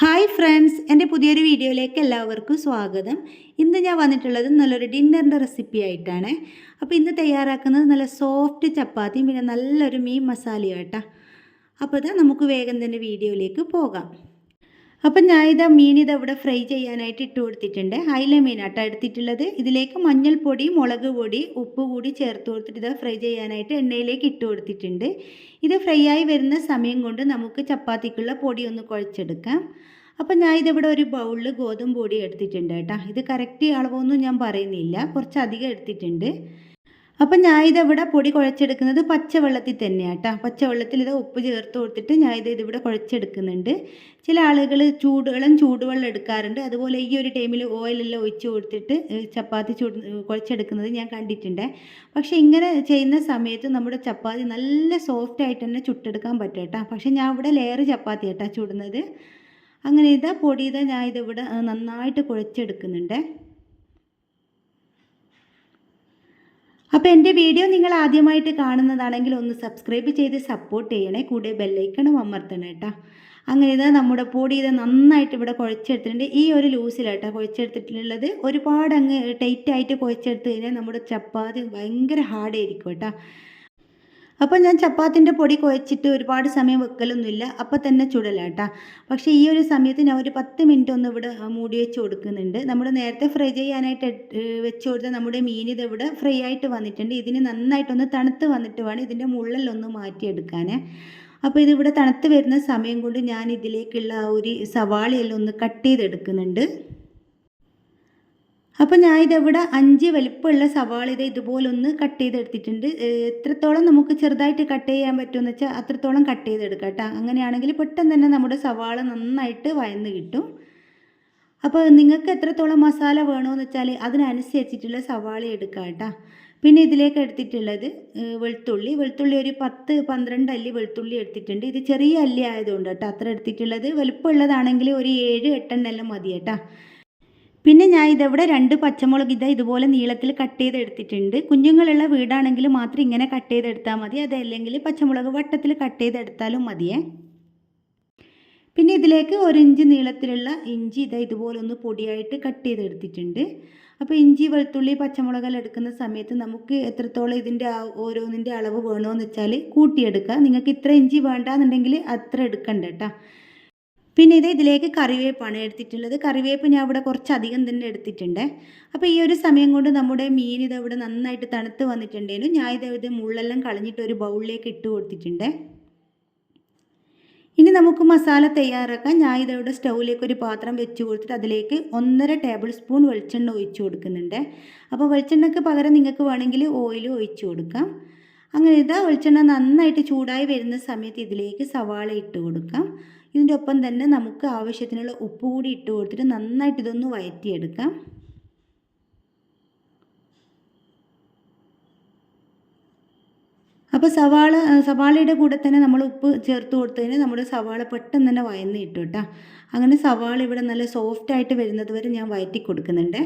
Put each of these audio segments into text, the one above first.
Hi friends എന്റെ പുതിയൊരു വീഡിയോയിലേക്ക് എല്ലാവർക്കും സ്വാഗതം. ഇന്ന് ഞാൻ വന്നിട്ടുള്ളത് നല്ലൊരു ഡിന്നറിന്റെ റെസിപ്പി ആയിട്ടാണ്. അപ്പോൾ ഇന്ന് തയ്യാറാക്കുന്നത് നല്ല സോഫ്റ്റ് ചപ്പാത്തിയും പിന്നെ നല്ലൊരു മീൻ മസാലയും കേട്ടോ അപ്പോൾ നമുക്ക് വേഗം തന്നെ വീഡിയോയിലേക്ക് പോകാം. അപ്പം മീൻ ഇത് അവിടെ ഫ്രൈ ചെയ്യാനായിട്ട് ഇട്ട് കൊടുത്തിട്ടുണ്ട്. അയില മീനാട്ടോ എടുത്തിട്ടുള്ളത്. ഇതിലേക്ക് മഞ്ഞൾപ്പൊടി മുളക് പൊടി ഉപ്പ് കൂടി ചേർത്ത് കൊടുത്തിട്ട് ഇത് ഫ്രൈ ചെയ്യാനായിട്ട് എണ്ണയിലേക്ക് ഇട്ട് കൊടുത്തിട്ടുണ്ട്. ഇത് ഫ്രൈ ആയി വരുന്ന സമയം കൊണ്ട് നമുക്ക് ചപ്പാത്തിക്കുള്ള പൊടി ഒന്ന് കുഴച്ചെടുക്കാം. അപ്പം ഞാൻ ഇതിവിടെ ഒരു ബൗളിൽ ഗോതമ്പ് പൊടി എടുത്തിട്ടുണ്ട് കേട്ടോ. ഇത് കറക്റ്റ് അളവൊന്നും ഞാൻ പറയുന്നില്ല. കുറച്ചധികം എടുത്തിട്ടുണ്ട്. അപ്പം ഞാൻ ഇതിവിടെ പൊടി കുഴച്ചെടുക്കുന്നത് പച്ചവെള്ളത്തിൽ തന്നെയാണ് കേട്ടോ പച്ചവെള്ളത്തിൽ ഇത് ഉപ്പ് ചേർത്ത് കൊടുത്തിട്ട് ഞാൻ ഇത് ഇതിവിടെ കുഴച്ചെടുക്കുന്നുണ്ട്. ചില ആളുകൾ ചൂടുവെള്ളം ചൂടുവെള്ളം എടുക്കാറുണ്ട്. അതുപോലെ ഈ ഒരു ടൈമിൽ ഓയിലെല്ലാം ഒഴിച്ച് കൊടുത്തിട്ട് ചപ്പാത്തി ചൂട് കുഴച്ചെടുക്കുന്നത് ഞാൻ കണ്ടിട്ടുണ്ട്. പക്ഷേ ഇങ്ങനെ ചെയ്യുന്ന സമയത്ത് നമ്മുടെ ചപ്പാത്തി നല്ല സോഫ്റ്റ് ആയിട്ട് തന്നെ ചുട്ടെടുക്കാൻ പറ്റും കേട്ടോ പക്ഷേ ഞാൻ ഇവിടെ ലെയർ ചപ്പാത്തി കേട്ടോ ചുടുന്നത്. അങ്ങനെ ഇതാ പൊടി ഇതാ ഞാൻ ഇതിവിടെ നന്നായിട്ട് കുഴച്ചെടുക്കുന്നുണ്ട്. അപ്പോൾ എന്റെ വീഡിയോ നിങ്ങൾ ആദ്യമായിട്ട് കാണുന്നതാണെങ്കിൽ ഒന്ന് സബ്സ്ക്രൈബ് ചെയ്ത് സപ്പോർട്ട് ചെയ്യണേ. കൂടെ ബെല്ലൈക്കണം അമർത്തണം കേട്ടോ അങ്ങനെ ഇത് നമ്മുടെ പൊടി ഇത് നന്നായിട്ട് ഇവിടെ കുഴച്ചെടുത്തിട്ടുണ്ട്. ഈ ഒരു ലൂസിലാട്ടോ കുഴച്ചെടുത്തിട്ടുള്ളത്. ഒരുപാട് അങ്ങ് ടൈറ്റായിട്ട് കുഴച്ചെടുത്ത് കഴിഞ്ഞാൽ നമ്മുടെ ചപ്പാത്തി ഭയങ്കര ഹാർഡായിരിക്കും കേട്ടോ അപ്പോൾ ഞാൻ ചപ്പാത്തിന്റെ പൊടി കുഴച്ചിട്ട് ഒരുപാട് സമയം വെക്കലൊന്നുമില്ല. അപ്പോൾ തന്നെ ചുടലാട്ടാ. പക്ഷേ ഈ ഒരു സമയത്ത് ഞാൻ ഒരു പത്ത് മിനിറ്റ് ഒന്ന് ഇവിടെ മൂടി വെച്ച് കൊടുക്കുന്നുണ്ട്. നമ്മൾ നേരത്തെ ഫ്രൈ ചെയ്യാനായിട്ട് വെച്ച് കൊടുത്ത നമ്മുടെ മീൻ ഇത് ഇവിടെ ഫ്രൈ ആയിട്ട് വന്നിട്ടുണ്ട്. ഇതിന് നന്നായിട്ടൊന്ന് തണുത്ത് വന്നിട്ട് വേണം ഇതിന്റെ മുള്ളലൊന്ന് മാറ്റിയെടുക്കാൻ അപ്പോൾ ഇതിവിടെ തണുത്ത് വരുന്ന സമയം കൊണ്ട് ഞാൻ ഇതിലേക്കുള്ള ഒരു സവാളയെല്ലാം ഒന്ന് കട്ട് ചെയ്തെടുക്കുന്നുണ്ട്. അപ്പോൾ ഞാൻ ഇതെവിടെ അഞ്ച് വലിപ്പമുള്ള സവാള ഇത് ഇതുപോലെ ഒന്ന് കട്ട് ചെയ്തെടുത്തിട്ടുണ്ട് എത്രത്തോളം നമുക്ക് ചെറുതായിട്ട് കട്ട് ചെയ്യാൻ പറ്റുമെന്ന് വെച്ചാൽ അത്രത്തോളം കട്ട് ചെയ്തെടുക്കാം കേട്ടോ അങ്ങനെയാണെങ്കിൽ പെട്ടെന്ന് തന്നെ നമ്മുടെ സവാള നന്നായിട്ട് വയന്ന് കിട്ടും. അപ്പോൾ നിങ്ങൾക്ക് എത്രത്തോളം മസാല വേണമെന്ന് വെച്ചാൽ അതിനനുസരിച്ചിട്ടുള്ള സവാള എടുക്കാം കേട്ടോ പിന്നെ ഇതിലേക്ക് എടുത്തിട്ടുള്ളത് വെളുത്തുള്ളി. വെളുത്തുള്ളി ഒരു പത്ത് പന്ത്രണ്ട് അല്ലി വെളുത്തുള്ളി എടുത്തിട്ടുണ്ട്. ഇത് ചെറിയ അല്ലി ആയതുകൊണ്ട് കേട്ടോ അത്ര എടുത്തിട്ടുള്ളത്. വലുപ്പമുള്ളതാണെങ്കിൽ ഒരു ഏഴ് എട്ടെണ്ണെല്ലാം മതി കേട്ടോ പിന്നെ ഞാൻ ഇതവിടെ രണ്ട് പച്ചമുളക് ഇതാ ഇതുപോലെ നീളത്തിൽ കട്ട് ചെയ്തെടുത്തിട്ടുണ്ട്. കുഞ്ഞുങ്ങളുള്ള വീടാണെങ്കിൽ മാത്രം ഇങ്ങനെ കട്ട് ചെയ്തെടുത്താൽ മതി. അതല്ലെങ്കിൽ പച്ചമുളക് വട്ടത്തിൽ കട്ട് ചെയ്തെടുത്താലും മതിയേ. പിന്നെ ഇതിലേക്ക് ഒരു ഇഞ്ച് നീളത്തിലുള്ള ഇഞ്ചി ഇതാ ഇതുപോലെ ഒന്ന് പൊടിയായിട്ട് കട്ട് ചെയ്തെടുത്തിട്ടുണ്ട്. അപ്പോൾ ഇഞ്ചി വെളുത്തുള്ളി പച്ചമുളകെല്ലാം എടുക്കുന്ന സമയത്ത് നമുക്ക് എത്രത്തോളം ഇതിന്റെ ഓരോന്നിന്റെ അളവ് വേണമെന്ന് വെച്ചാൽ കൂട്ടിയെടുക്കുക നിങ്ങൾക്ക് ഇത്ര ഇഞ്ചി വേണ്ടാന്നുണ്ടെങ്കിൽ അത്ര എടുക്കണ്ട കേട്ടോ. പിന്നെ ഇത് ഇതിലേക്ക് കറിവേപ്പാണ് എടുത്തിട്ടുള്ളത്. കറിവേപ്പ് ഞാൻ ഇവിടെ കുറച്ചധികം തന്നെ എടുത്തിട്ടുണ്ട്. അപ്പോൾ ഈ ഒരു സമയം കൊണ്ട് നമ്മുടെ മീൻ ഇത് ഇവിടെ നന്നായിട്ട് തണുത്ത് വന്നിട്ടുണ്ടെങ്കിലും ഞാൻ ഇത് ഇത് മുള്ളെല്ലാം കളഞ്ഞിട്ട് ഒരു ബൗളിലേക്ക് ഇട്ട് കൊടുത്തിട്ടുണ്ട്. ഇനി നമുക്ക് മസാല തയ്യാറാക്കാൻ ഞാൻ ഇതവിടെ സ്റ്റൗവിലേക്ക് ഒരു പാത്രം വെച്ച് കൊടുത്തിട്ട് അതിലേക്ക് ഒന്നര ടേബിൾ സ്പൂൺ വെളിച്ചെണ്ണ ഒഴിച്ചു കൊടുക്കുന്നുണ്ട്. അപ്പോൾ വെളിച്ചെണ്ണയ്ക്ക് പകരം നിങ്ങൾക്ക് വേണമെങ്കിൽ ഓയിൽ ഒഴിച്ചു കൊടുക്കാം. അങ്ങനെ ഇതാ വെളിച്ചെണ്ണ നന്നായിട്ട് ചൂടായി വരുന്ന സമയത്ത് ഇതിലേക്ക് സവാള ഇട്ട് കൊടുക്കാം. ഇതിന്റെ ഒപ്പം തന്നെ നമുക്ക് ആവശ്യത്തിനുള്ള ഉപ്പ് കൂടി ഇട്ട് കൊടുത്തിട്ട് നന്നായിട്ട് ഇതൊന്ന് വയറ്റിയെടുക്കാം. അപ്പോൾ സവാള സവാളയുടെ കൂടെ തന്നെ നമ്മൾ ഉപ്പ് ചേർത്ത് കൊടുത്തതിന് നമ്മുടെ സവാള പെട്ടെന്ന് തന്നെ വയന്ന് കിട്ടും കേട്ടോ. അങ്ങനെ സവാള ഇവിടെ നല്ല സോഫ്റ്റായിട്ട് വരുന്നത് വരെ ഞാൻ വയറ്റി കൊടുക്കുന്നുണ്ട്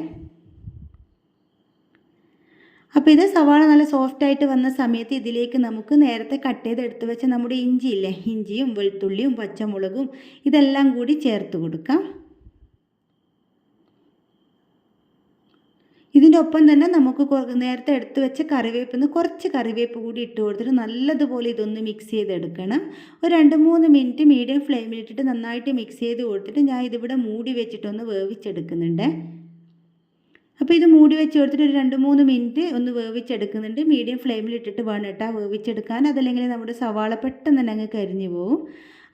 അപ്പോൾ ഇത് സവാള നല്ല സോഫ്റ്റ് ആയിട്ട് വന്ന സമയത്ത് ഇതിലേക്ക് നമുക്ക് നേരത്തെ കട്ട് ചെയ്ത് എടുത്ത് വെച്ച നമ്മുടെ ഇഞ്ചിയില്ലേ ഇഞ്ചിയും വെളുത്തുള്ളിയും പച്ചമുളകും ഇതെല്ലാം കൂടി ചേർത്ത് കൊടുക്കാം. ഇതിന്റെ ഒപ്പം തന്നെ നമുക്ക് നേരത്തെ എടുത്ത് വെച്ച കറിവേപ്പിൽ നിന്ന് കുറച്ച് കറിവേപ്പ് കൂടി ഇട്ട് കൊടുത്തിട്ട് നല്ലതുപോലെ ഇതൊന്ന് മിക്സ് ചെയ്തെടുക്കണം. ഒരു രണ്ട് മൂന്ന് മിനിറ്റ് മീഡിയം ഫ്ലെയിമിലിട്ടിട്ട് നന്നായിട്ട് മിക്സ് ചെയ്ത് കൊടുത്തിട്ട് ഞാൻ ഇതിവിടെ മൂടി വെച്ചിട്ടൊന്ന് വേവിച്ചെടുക്കുന്നുണ്ട്. അപ്പോൾ ഇത് മൂടി വെച്ച് കൊടുത്തിട്ട് ഒരു രണ്ട് മൂന്ന് മിനിറ്റ് ഒന്ന് വേവിച്ചെടുക്കുന്നുണ്ട്. മീഡിയം ഫ്ലെയിമിൽ ഇട്ടിട്ട് വേണം കേട്ടോ വേവിച്ചെടുക്കാൻ. അതല്ലെങ്കിൽ നമ്മുടെ സവാള പെട്ടെന്ന് തന്നെ അങ്ങ് കരിഞ്ഞു പോകും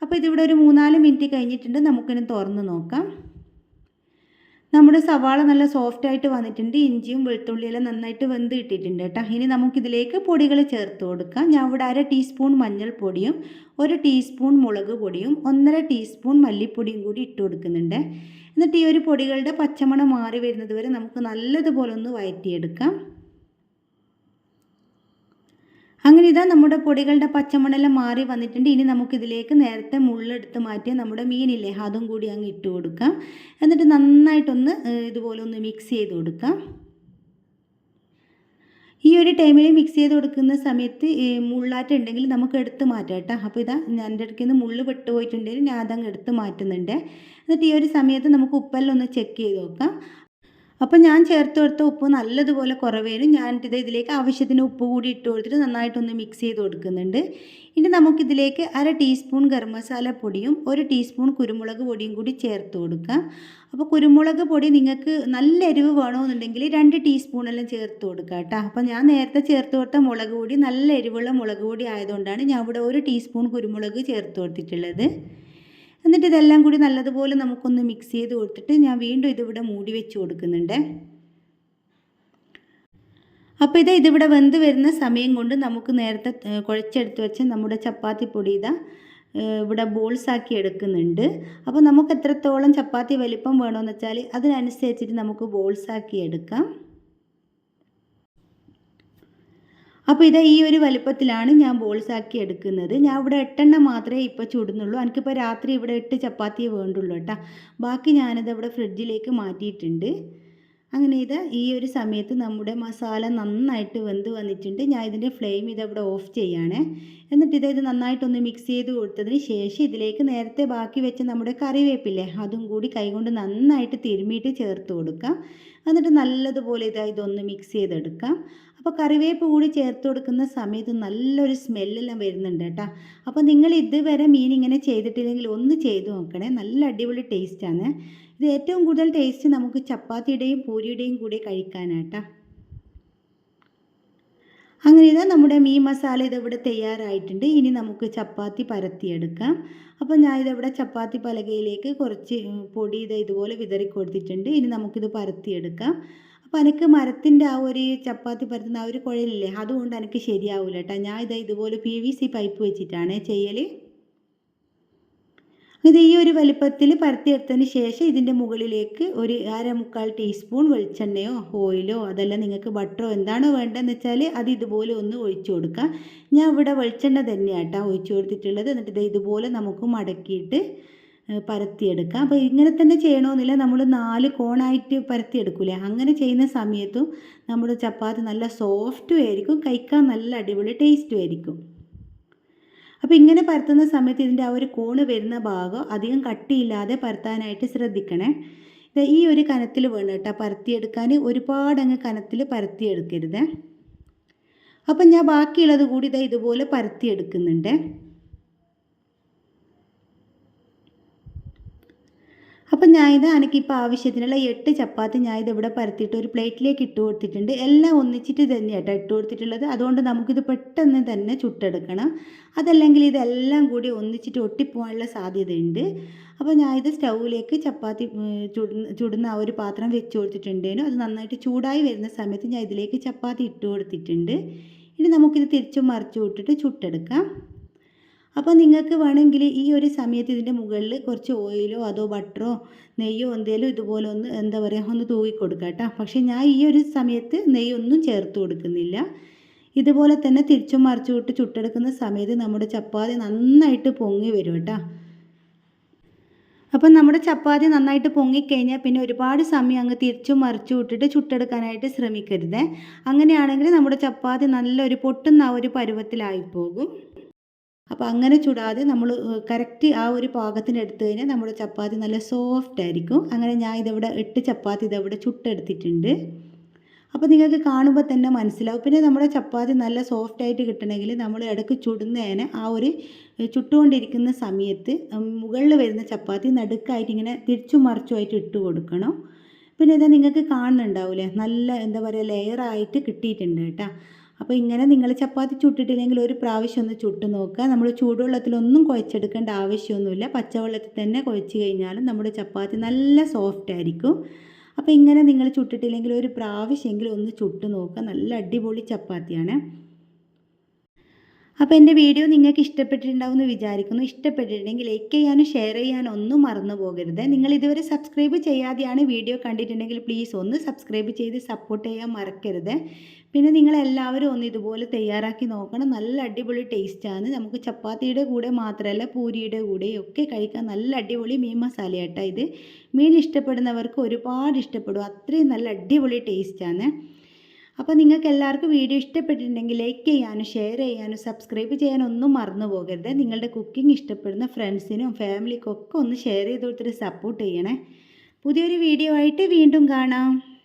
അപ്പോൾ ഇതിവിടെ ഒരു മൂന്നാൽ മിനിറ്റ് കഴിഞ്ഞിട്ടുണ്ട്. നമുക്കിനി തുറന്ന് നോക്കാം. നമ്മുടെ സവാള നല്ല സോഫ്റ്റ് ആയിട്ട് വന്നിട്ടുണ്ട്. ഇഞ്ചിയും വെളുത്തുള്ളിയെല്ലാം നന്നായിട്ട് വെന്ത് കിട്ടിയിട്ടുണ്ട് കേട്ടോ. ഇനി നമുക്കിതിലേക്ക് പൊടികൾ ചേർത്ത് കൊടുക്കാം. ഞാൻ ഇവിടെ അര ടീസ്പൂൺ മഞ്ഞൾപ്പൊടിയും ഒരു ടീസ്പൂൺ മുളക് പൊടിയും ഒന്നര ടീസ്പൂൺ മല്ലിപ്പൊടിയും കൂടി ഇട്ട് കൊടുക്കുന്നുണ്ട്. എന്നിട്ട് ഈ ഒരു പൊടികളുടെ പച്ചമണം മാറി വരുന്നത് വരെ നമുക്ക് നല്ലതുപോലെ ഒന്ന് വയറ്റിയെടുക്കാം. അങ്ങനെ ഇതാ നമ്മുടെ പൊടികളുടെ പച്ചമണെല്ലാം മാറി വന്നിട്ടുണ്ട്. ഇനി നമുക്കിതിലേക്ക് നേരത്തെ മുള്ളെടുത്ത് മാറ്റി നമ്മുടെ മീനില്ലേ അതും കൂടി അങ്ങ് ഇട്ട് കൊടുക്കാം. എന്നിട്ട് നന്നായിട്ടൊന്ന് ഇതുപോലെ ഒന്ന് മിക്സ് ചെയ്ത് കൊടുക്കാം. ഈ ഒരു ടൈമിൽ മിക്സ് ചെയ്ത് കൊടുക്കുന്ന സമയത്ത് മുള്ളാറ്റുണ്ടെങ്കിൽ നമുക്ക് എടുത്ത് മാറ്റാം കേട്ടോ അപ്പോൾ ഇതാ ഞാൻ എന്റെ അടുക്കുന്ന നിന്ന് മുള്ള് പെട്ടുപോയിട്ടുണ്ടെങ്കിൽ ഞാൻ അതങ്ങ് എടുത്ത് മാറ്റുന്നുണ്ട്. എന്നിട്ട് ഈ ഒരു സമയത്ത് നമുക്ക് ഉപ്പെല്ലാം ഒന്ന് ചെക്ക് ചെയ്ത് നോക്കാം. അപ്പോൾ ഞാൻ ചേർത്ത് കൊടുത്ത ഉപ്പ് നല്ലതുപോലെ കുറവേരും ഞാൻ ഇത് ഇതിലേക്ക് ആവശ്യത്തിന് ഉപ്പ് കൂടി ഇട്ട് കൊടുത്തിട്ട് നന്നായിട്ടൊന്ന് മിക്സ് ചെയ്ത് കൊടുക്കുന്നുണ്ട്. ഇനി നമുക്കിതിലേക്ക് അര ടീസ്പൂൺ ഗരം മസാല പൊടിയും ഒരു ടീസ്പൂൺ കുരുമുളക് പൊടിയും കൂടി ചേർത്ത് കൊടുക്കാം. അപ്പോൾ കുരുമുളക് പൊടി നിങ്ങൾക്ക് നല്ല എരിവ് വേണമെന്നുണ്ടെങ്കിൽ രണ്ട് ടീസ്പൂണെല്ലാം ചേർത്ത് കൊടുക്കുക കേട്ടോ അപ്പോൾ ഞാൻ നേരത്തെ ചേർത്ത് കൊടുത്ത മുളക് പൊടി നല്ല എരിവുള്ള മുളക് പൊടി ആയതുകൊണ്ടാണ് ഞാൻ ഇവിടെ ഒരു ടീസ്പൂൺ കുരുമുളക് ചേർത്ത് കൊടുത്തിട്ടുള്ളത്. എന്നിട്ട് ഇതെല്ലാം കൂടി നല്ലതുപോലെ നമുക്കൊന്ന് മിക്സ് ചെയ്ത് കൊടുത്തിട്ട് ഞാൻ വീണ്ടും ഇതിവിടെ മൂടി വെച്ച് കൊടുക്കുന്നുണ്ട്. അപ്പോൾ ഇത് ഇതിവിടെ വെന്ത് വരുന്ന സമയം കൊണ്ട് നമുക്ക് നേരത്തെ കുഴച്ചെടുത്ത് വെച്ച നമ്മുടെ ചപ്പാത്തി പൊടി ഇതാ ഇവിടെ ബോൾസ് ആക്കി എടുക്കുന്നുണ്ട്. അപ്പോൾ നമുക്ക് എത്രത്തോളം ചപ്പാത്തി വലിപ്പം വേണമെന്ന് വെച്ചാൽ അതിനനുസരിച്ചിട്ട് നമുക്ക് ബോൾസ് ആക്കി എടുക്കാം. അപ്പോൾ ഇത് ഈ ഒരു വലുപ്പത്തിലാണ് ഞാൻ ബോൾസ് ആക്കി എടുക്കുന്നത്. ഞാൻ ഇവിടെ എട്ടെണ്ണം മാത്രമേ ഇപ്പോൾ ചുടുന്നുള്ളൂ. എനിക്കിപ്പോൾ രാത്രി ഇവിടെ എട്ട് ചപ്പാത്തിയേ വേണ്ടുള്ളൂ കേട്ടോ. ബാക്കി ഞാനിത് ഇവിടെ ഫ്രിഡ്ജിലേക്ക് മാറ്റിയിട്ടുണ്ട്. അങ്ങനെ ഇത് ഈ ഒരു സമയത്ത് നമ്മുടെ മസാല നന്നായിട്ട് വെന്ത് വന്നിട്ടുണ്ട്. ഞാൻ ഇതിന്റെ ഫ്ലെയിം ഇതവിടെ ഓഫ് ചെയ്യാണ്. എന്നിട്ട് ഇത് ഇത് നന്നായിട്ടൊന്ന് മിക്സ് ചെയ്ത് കൊടുത്തതിന് ശേഷം ഇതിലേക്ക് നേരത്തെ ബാക്കി വെച്ച നമ്മുടെ കറിവേപ്പില്ലേ അതും കൂടി കൈകൊണ്ട് നന്നായിട്ട് തിരുമ്മിയിട്ട് ചേർത്ത് കൊടുക്കാം. എന്നിട്ട് നല്ലതുപോലെ ഇതാ ഇതൊന്ന് മിക്സ് ചെയ്തെടുക്കാം. അപ്പോൾ കറിവേപ്പ് കൂടി ചേർത്ത് കൊടുക്കുന്ന സമയത്ത് നല്ലൊരു സ്മെല്ലെല്ലാം വരുന്നുണ്ട് കേട്ടോ. അപ്പോൾ നിങ്ങൾ ഇതുവരെ മീൻ ഇങ്ങനെ ചെയ്തിട്ടില്ലെങ്കിൽ ഒന്ന് ചെയ്ത് നോക്കണേ. നല്ല അടിപൊളി ടേസ്റ്റാണ് ഇത് ഏറ്റവും കൂടുതൽ ടേസ്റ്റ് നമുക്ക് ചപ്പാത്തിയുടെയും പൂരിയുടെയും കൂടി കഴിക്കാനാട്ടോ അങ്ങനെ ഇതാ നമ്മുടെ മീൻ മസാല ഇതിവിടെ തയ്യാറായിട്ടുണ്ട്. ഇനി നമുക്ക് ചപ്പാത്തി പരത്തിയെടുക്കാം. അപ്പോൾ ഞാൻ ഇതിവിടെ ചപ്പാത്തി പലകയിലേക്ക് കുറച്ച് പൊടി ഇത് ഇതുപോലെ വിതറി കൊടുത്തിട്ടുണ്ട് ഇനി നമുക്കിത് പരത്തിയെടുക്കാം. അപ്പോൾ എനിക്ക് മരത്തിന്റെ ആ ഒരു ചപ്പാത്തി പരത്തുന്ന ആ ഒരു കുഴലില്ലേ? അതുകൊണ്ട് എനിക്ക് ശരിയാവില്ല കേട്ടോ ഞാൻ ഇത് ഇതുപോലെ പി വി സി പൈപ്പ് വെച്ചിട്ടാണ് ചെയ്യൽ ഇത് ഈ ഒരു വലിപ്പത്തിൽ പരത്തിയെടുത്തതിന് ശേഷം ഇതിന്റെ മുകളിലേക്ക് ഒരു അര മുക്കാൽ ടീസ്പൂൺ വെളിച്ചെണ്ണയോ ഓയിലോ അതല്ല നിങ്ങൾക്ക് ബട്ടറോ എന്താണോ വേണ്ടതെന്ന് വെച്ചാൽ അത് ഇതുപോലെ ഒന്ന് ഒഴിച്ചു കൊടുക്കാം ഞാൻ ഇവിടെ വെളിച്ചെണ്ണ തന്നെയാട്ടോ ഒഴിച്ചു കൊടുത്തിട്ടുള്ളത്. എന്നിട്ട് ഇത് ഇതുപോലെ നമുക്ക് മടക്കിയിട്ട് പരത്തിയെടുക്കാം. അപ്പോൾ ഇങ്ങനെ തന്നെ ചെയ്യണമെന്നില്ല നമ്മൾ നാല് കോണായിട്ട് പരത്തിയെടുക്കൂലേ? അങ്ങനെ ചെയ്യുന്ന സമയത്തും നമ്മുടെ ചപ്പാത്തി നല്ല സോഫ്റ്റും ആയിരിക്കും. കഴിക്കാൻ നല്ല അടിപൊളി ടേസ്റ്റും ആയിരിക്കും. അപ്പോൾ ഇങ്ങനെ പരത്തുന്ന സമയത്ത് ഇതിന്റെ ആ ഒരു കോണ് വരുന്ന ഭാഗം അധികം കട്ടിയില്ലാതെ പരത്താനായിട്ട് ശ്രദ്ധിക്കണേ. ഇത് ഈ ഒരു കനത്തിൽ വേണം കേട്ടോ പരത്തിയെടുക്കാൻ. ഒരുപാട് അങ്ങ് കനത്തിൽ പരത്തിയെടുക്കരുത്. അപ്പം ഞാൻ ബാക്കിയുള്ളത് കൂടി ഇതാ ഇതുപോലെ പരത്തിയെടുക്കുന്നുണ്ട്. അപ്പം ഞാൻ ഇത് എനിക്കിപ്പോൾ ആവശ്യത്തിനുള്ള എട്ട് ചപ്പാത്തി ഞാൻ ഇത് ഇവിടെ പരത്തിയിട്ട് ഒരു പ്ലേറ്റിലേക്ക് ഇട്ട് കൊടുത്തിട്ടുണ്ട്. എല്ലാം ഒന്നിച്ചിട്ട് തന്നെയാട്ടോ ഇട്ട് കൊടുത്തിട്ടുള്ളത്. അതുകൊണ്ട് നമുക്കിത് പെട്ടെന്ന് തന്നെ ചുട്ടെടുക്കണം. അതല്ലെങ്കിൽ ഇതെല്ലാം കൂടി ഒന്നിച്ചിട്ട് ഒട്ടിപ്പോകാനുള്ള സാധ്യതയുണ്ട്. അപ്പോൾ ഞാൻ ഇത് സ്റ്റൗവിലേക്ക് ചപ്പാത്തി ചുടുന്ന ആ ഒരു പാത്രം വെച്ച് കൊടുത്തിട്ടുണ്ടേനു. അത് നന്നായിട്ട് ചൂടായി വരുന്ന സമയത്ത് ഞാൻ ഇതിലേക്ക് ചപ്പാത്തി ഇട്ട് കൊടുത്തിട്ടുണ്ട്. ഇനി നമുക്കിത് തിരിച്ചും മറിച്ചു വിട്ടിട്ട് ചുട്ടെടുക്കാം. അപ്പോൾ നിങ്ങൾക്ക് വേണമെങ്കിൽ ഈ ഒരു സമയത്ത് ഇതിന്റെ മുകളിൽ കുറച്ച് ഓയിലോ അതോ ബട്ടറോ നെയ്യോ എന്തെങ്കിലും ഇതുപോലെ ഒന്ന് എന്താ പറയുക ഒന്ന് തൂവി കൊടുക്കുക കേട്ടോ. പക്ഷേ ഞാൻ ഈ ഒരു സമയത്ത് നെയ്യൊന്നും ചേർത്ത് കൊടുക്കുന്നില്ല. ഇതുപോലെ തന്നെ തിരിച്ചും മറിച്ചു വിട്ട് ചുട്ടെടുക്കുന്ന സമയത്ത് നമ്മുടെ ചപ്പാത്തി നന്നായിട്ട് പൊങ്ങി വരും കേട്ടോ. അപ്പം നമ്മുടെ ചപ്പാത്തി നന്നായിട്ട് പൊങ്ങിക്കഴിഞ്ഞാൽ പിന്നെ ഒരുപാട് സമയം അങ്ങ് തിരിച്ചും മറിച്ചു വിട്ടിട്ട് ചുട്ടെടുക്കാനായിട്ട് ശ്രമിക്കരുത്. അങ്ങനെയാണെങ്കിൽ നമ്മുടെ ചപ്പാത്തി നല്ലൊരു പൊട്ടുന്ന ആ ഒരു പരുവത്തിലായി പോകും. അപ്പോൾ അങ്ങനെ ചുടാതെ നമ്മൾ കറക്റ്റ് ആ ഒരു പാകത്തിന് എടുത്തു കഴിഞ്ഞാൽ നമ്മുടെ ചപ്പാത്തി നല്ല സോഫ്റ്റ് ആയിരിക്കും. അങ്ങനെ ഞാൻ ഇതവിടെ എട്ട് ചപ്പാത്തി ഇതവിടെ ചുട്ടെടുത്തിട്ടുണ്ട്. അപ്പോൾ നിങ്ങൾക്ക് കാണുമ്പോൾ തന്നെ മനസ്സിലാവും. പിന്നെ നമ്മുടെ ചപ്പാത്തി നല്ല സോഫ്റ്റ് ആയിട്ട് കിട്ടണമെങ്കിൽ നമ്മൾ ഇടയ്ക്ക് ചുടുന്നതിന് ആ ഒരു ചുട്ടുകൊണ്ടിരിക്കുന്ന സമയത്ത് മുകളിൽ വരുന്ന ചപ്പാത്തി നടുക്കായിട്ട് ഇങ്ങനെ തിരിച്ചു മറിച്ചുമായിട്ട് ഇട്ട് കൊടുക്കണം. പിന്നെ ഇത് നിങ്ങൾക്ക് കാണുന്നുണ്ടാവില്ലേ നല്ല എന്താ പറയുക ലെയറായിട്ട് കിട്ടിയിട്ടുണ്ട് കേട്ടോ. അപ്പോൾ ഇങ്ങനെ നിങ്ങൾ ചപ്പാത്തി ചുട്ടിട്ടില്ലെങ്കിൽ ഒരു പ്രാവശ്യം ഒന്ന് ചുട്ട് നോക്കുക. നമ്മൾ ചൂടുവെള്ളത്തിലൊന്നും കുഴച്ചെടുക്കേണ്ട ആവശ്യമൊന്നുമില്ല. പച്ചവെള്ളത്തിൽ തന്നെ കുഴച്ച് കഴിഞ്ഞാലും നമ്മുടെ ചപ്പാത്തി നല്ല സോഫ്റ്റ് ആയിരിക്കും. അപ്പോൾ ഇങ്ങനെ നിങ്ങൾ ചുട്ടിട്ടില്ലെങ്കിൽ ഒരു പ്രാവശ്യമെങ്കിലും ഒന്ന് ചുട്ട് നോക്കുക. നല്ല അടിപൊളി ചപ്പാത്തിയാണ്. അപ്പോൾ എന്റെ വീഡിയോ നിങ്ങൾക്ക് ഇഷ്ടപ്പെട്ടിട്ടുണ്ടാവും എന്ന് വിചാരിക്കുന്നു. ഇഷ്ടപ്പെട്ടിട്ടുണ്ടെങ്കിൽ ലൈക്ക് ചെയ്യാനും ഷെയർ ചെയ്യാനും ഒന്നും മറന്നു പോകരുത്. നിങ്ങൾ ഇതുവരെ സബ്സ്ക്രൈബ് ചെയ്യാതെയാണ് വീഡിയോ കണ്ടിട്ടുണ്ടെങ്കിൽ പ്ലീസ് ഒന്ന് സബ്സ്ക്രൈബ് ചെയ്ത് സപ്പോർട്ട് ചെയ്യാൻ മറക്കരുത്. പിന്നെ നിങ്ങളെല്ലാവരും ഒന്ന് ഇതുപോലെ തയ്യാറാക്കി നോക്കണം. നല്ല അടിപൊളി ടേസ്റ്റാണ് നമുക്ക് ചപ്പാത്തിയുടെ കൂടെ മാത്രമല്ല പൂരിയുടെ കൂടെയും ഒക്കെ കഴിക്കാൻ നല്ല അടിപൊളി മീൻ മസാലയാട്ടോ ഇത്. മീൻ ഇഷ്ടപ്പെടുന്നവർക്ക് ഒരുപാട് ഇഷ്ടപ്പെടും. അത്രയും നല്ല അടിപൊളി ടേസ്റ്റാണ് അപ്പോൾ നിങ്ങൾക്ക് എല്ലാവർക്കും വീഡിയോ ഇഷ്ടപ്പെട്ടിട്ടുണ്ടെങ്കിൽ ലൈക്ക് ചെയ്യാനും ഷെയർ ചെയ്യാനും സബ്സ്ക്രൈബ് ചെയ്യാനും ഒന്നും മറന്നു പോകരുത്. നിങ്ങളുടെ കുക്കിംഗ് ഇഷ്ടപ്പെടുന്ന ഫ്രണ്ട്സിനും ഫാമിലിക്കും ഒക്കെ ഒന്ന് ഷെയർ ചെയ്ത് കൊടുത്തിട്ട് സപ്പോർട്ട് ചെയ്യണേ. പുതിയൊരു വീഡിയോ ആയിട്ട് വീണ്ടും കാണാം.